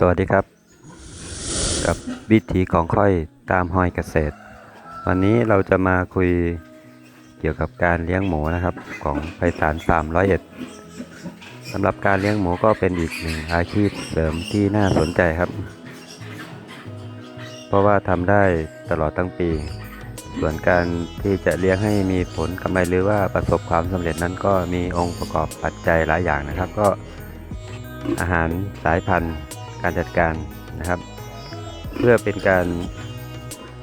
สวัสดีครับ กับวิถีของค่อยตามห้อยเกษตร วันนี้เราจะมาคุยเกี่ยวกับการเลี้ยงหมูนะครับของไพศาลฟาร์มร้อยเอ็ดสำหรับการเลี้ยงหมูก็เป็นอีกหนึ่งอาชีพเสริมที่น่าสนใจครับ เพราะว่าทำได้ตลอดทั้งปี ส่วนการที่จะเลี้ยงให้มีผลกำไรหรือว่าประสบความสำเร็จนั้นก็มีองค์ประกอบปัจจัยหลายอย่างนะครับ ก็อาหารสายพันธุ์ การจัดการนะครับ เพื่อเป็นการ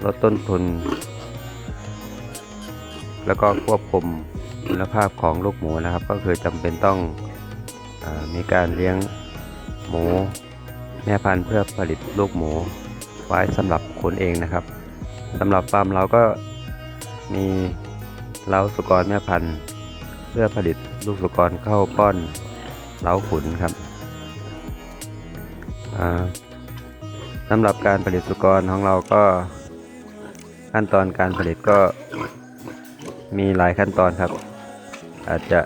ลดต้นทุน แล้วก็ควบคุมคุณภาพของลูกหมูนะครับ ก็คือจำเป็นต้องอมีการเลี้ยงหมูแม่พันธุ์เพื่อผลิตลูกหมูไว้สำหรับคนเองนะครับสำหรับฟาร์มเราก็มีเล้าสุกรแม่พันธุ์ เพื่อผลิตลูกสุกรเข้าป้อนเล้าขุนครับ สำหรับการผลิตสุกรของเราก็ขั้นตอนการผลิตก็มีหลายขั้นตอนครับ อาจจะ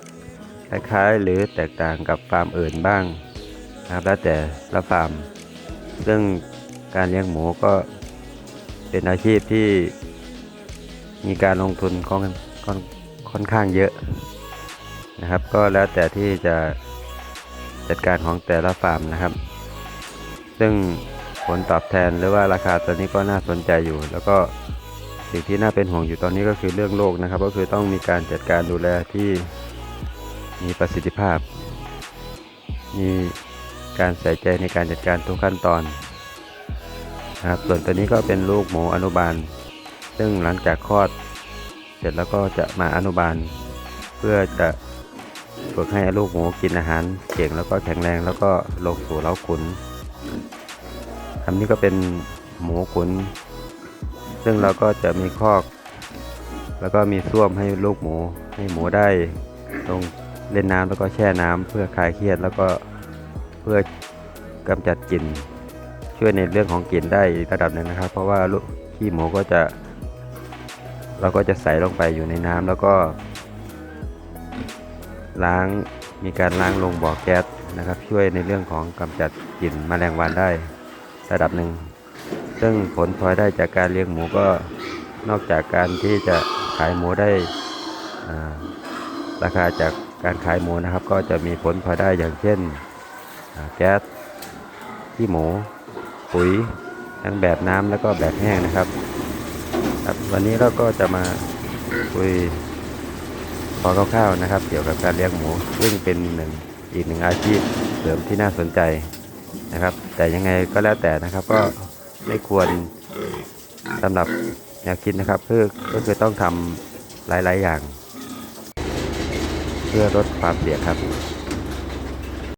คล้ายๆหรือแตกต่างกับฟาร์มอื่นบ้างนะครับแล้วแต่ละฟาร์ม ซึ่งการเลี้ยงหมูก็เป็นอาชีพที่มีการลงทุนค่อนค่อนค่อนข้างเยอะนะครับ ก็แล้วแต่ที่จะจัดการของแต่ละฟาร์มนะครับ ซึ่งผลตอบแทนหรือว่าราคาตัวนี้ก็น่าสนใจอยู่ แล้วก็สิ่งที่น่าเป็นห่วงอยู่ตอนนี้ก็คือเรื่องโรคนะครับ ก็คือต้องมีการจัดการดูแลที่มีประสิทธิภาพ มีการใส่ใจในการจัดการทุกขั้นตอนนะครับส่วนตัวนี้ก็เป็นลูกหมูอนุบาล ซึ่งหลังจากคลอด เสร็จแล้วก็จะมาอนุบาล เพื่อจะฝึกให้ลูกหมูกินอาหารเก่งแล้วก็แข็งแรงแล้วก็ลงสู่เล้าขุน ทำนี้ก็เป็นหมูขุน ซึ่งเราก็จะมีคอก แล้วก็มีส้วมให้ลูกหมู ให้หมูได้ลงเล่นน้ำแล้วก็แช่น้ำเพื่อคลายเครียดแล้วก็เพื่อกำจัดกลิ่นช่วยในเรื่องของกลิ่นได้ระดับหนึ่งนะครับ เพราะว่าลูกขี้หมูก็จะ เราก็จะใส่ลงไปอยู่ในน้ำแล้วก็ ล้างมีการล้างลงบ่อแก๊สนะครับ ช่วยในเรื่องของกำจัดกลิ่นแมลงวันได้ระดับหนึ่ง ซึ่งผลพลอยได้จากการเลี้ยงหมูก็นอกจากการที่จะขายหมูได้ราคาจากการขายหมูนะครับ ก็จะมีผลพลอยได้อย่างเช่นแก๊สที่หมู ปุ๋ยทั้งแบบน้ำแล้วก็แบบแห้งนะครับครับ วันนี้เราก็จะมาคุย พอคร่าวๆนะครับ เกี่ยวกับการเลี้ยงหมู ซึ่งเป็นหนึ่งอีกหนึ่งอาชีพเสริมที่น่าสนใจนะครับ แต่ยังไงก็แล้วแต่นะครับก็ไม่ควรสำหรับแนวคิดนะครับ เพื่อก็คือต้องทำหลายๆอย่าง เพื่อลดความเสี่ยงครับ